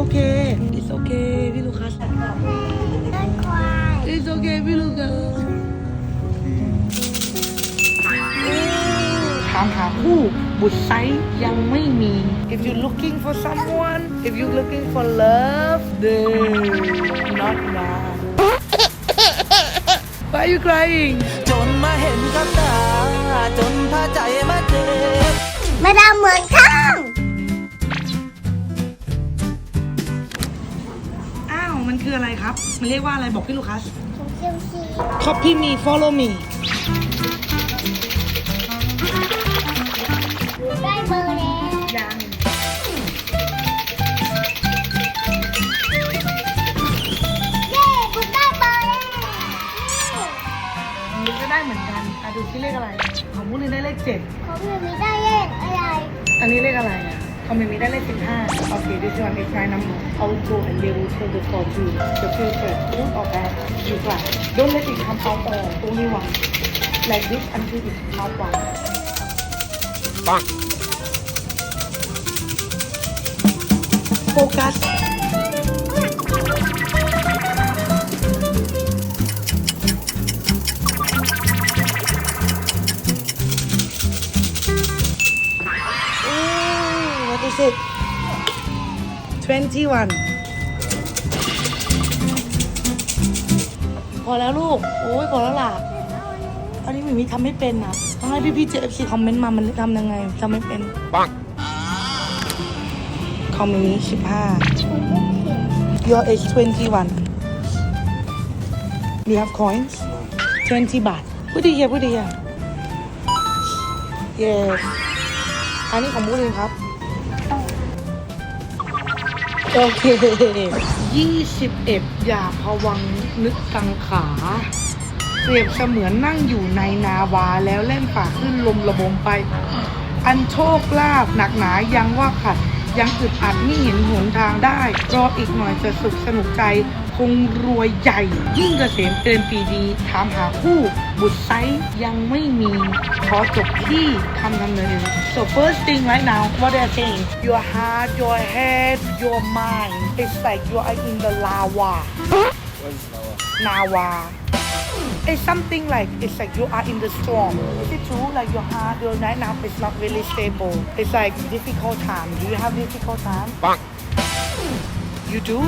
okay it's okay พี่ลูคัสต้นควาย it's okay พี่ลูคัสถามหาคู่บุตรไซส์ยังไม่มี if you looking for someone if you looking for love then not now why are you crying จนมาเห็นกับตาจนพาใจมา มันเรียกว่าอะไรบอกพี่ลูคัสถุงเชียวชี Copy me follow me ได้เบอร์แล้วยังเย้คุณได้เบอร์แล้วนี่ก็ได้เหมือนกันอะดูที่เลขอะไร ของมุลินได้เลขเจ็ดเขาไม่มีได้เลขอะไรอันนี้เลขอะไรอะ ของเมมีได้เลขสิบห้าโอเค this one is my number I will go and they will tell the for you the future good or bad you try don't let it come out all only one like this until it out one ปัง ส Ooh, what is it? 21พอแล้วลูก โอ้ยพอแล้วล่ะ อันนี้หมิมีทำไม่เป็นอะต้องให้พี่พี่ๆ JFC คอมเมนต์มา มันทำยังไงทำไม่เป็นปังคอมมินี้15 Your age 21 You have coins 20บาท Put it here Put it here Yes อันนี้ของมูลินครับ โอเคยี่สิบเอ็ดอย่าพวังนึกกังขา เปรียบเสมือนนั่งอยู่ในนาวาแล้วเล่นฝ่าขึ้นลมระบมไป อันโชคลาภหนักหนายังว่าขัด ยังอึดอัดไม่เห็นหนทางได้ รออีกหน่อยจะสุขสนุกใจ คงรวยใหญ่ ยิ่งเกษมเตือนปีดีถามหาคู่บุตรไซส์ยังไม่มี ขอจบที่คำทำเนิน so first thing right now what they are saying your heart your head your mind it's like you are in the lava Nawa it's something like it's like you are in the storm. Is it true? Like your heart, your right now is not really stable. It's like difficult time. Do you have difficult time? ปัง You do?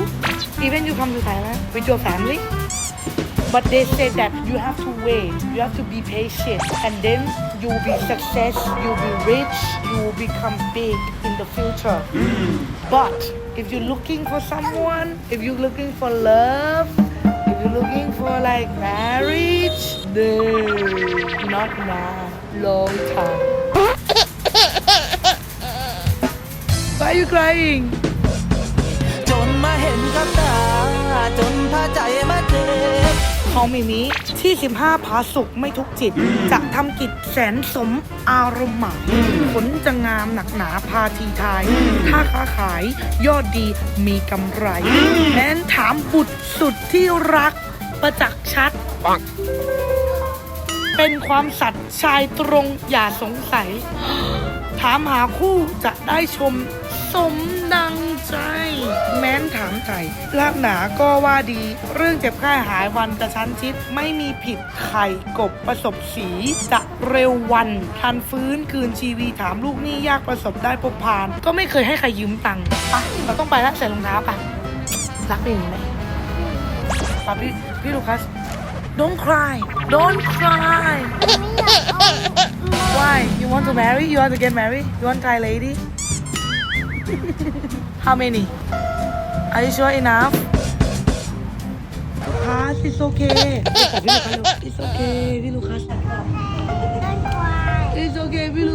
Even you come to Thailand with your family? But they say that you have to wait, you have to be patient, and then you will be success, you will be rich, you will become big in the future. But if you're looking for someone, if you're looking for love, if you're looking for like marriage, then not now, long time. Why are you crying? จนมาเห็นกับตา จนพาใจมาเจ็บของมิมิที่ 15 ผาสุกไม่ทุกจิต จะทำกิจแสนสมอารมณ์หมายผลจะงามหนักหนาพาทีทาย ถ้าค้าขายยอดดีมีกำไร แม้นถามบุตรสุดที่รักประจักษ์ชัด เป็นความสัตย์ชายตรงอย่าสงสัย ถามหาคู่จะได้ชมสมดังใจ แม้นถามไถ่ลาบหนาก็ว่าดี เรื่องเจ็บไข้หายวันกระชั้นชิด ไม่มีผิดไข่กบประสบสีจะเร็ววัน ทันฟื้นคืนชีวีถามลูกหนี่ยากประสบได้พบพาน ก็ไม่เคยให้ใครยืมตังค์ไปะเราต้องไปแล้วใส่รองเท้าปะรักเป็นอย่างนี้ไหมปะพี่พี่ลูคัส don't cry don't cry Why? You want to marry? You want to get married? You want Thai lady? How many? Are you sure enough? Lucas, it's okay. พี่ลูคัส It's okay พี่ลูคัสต้นควาย It's okay พี่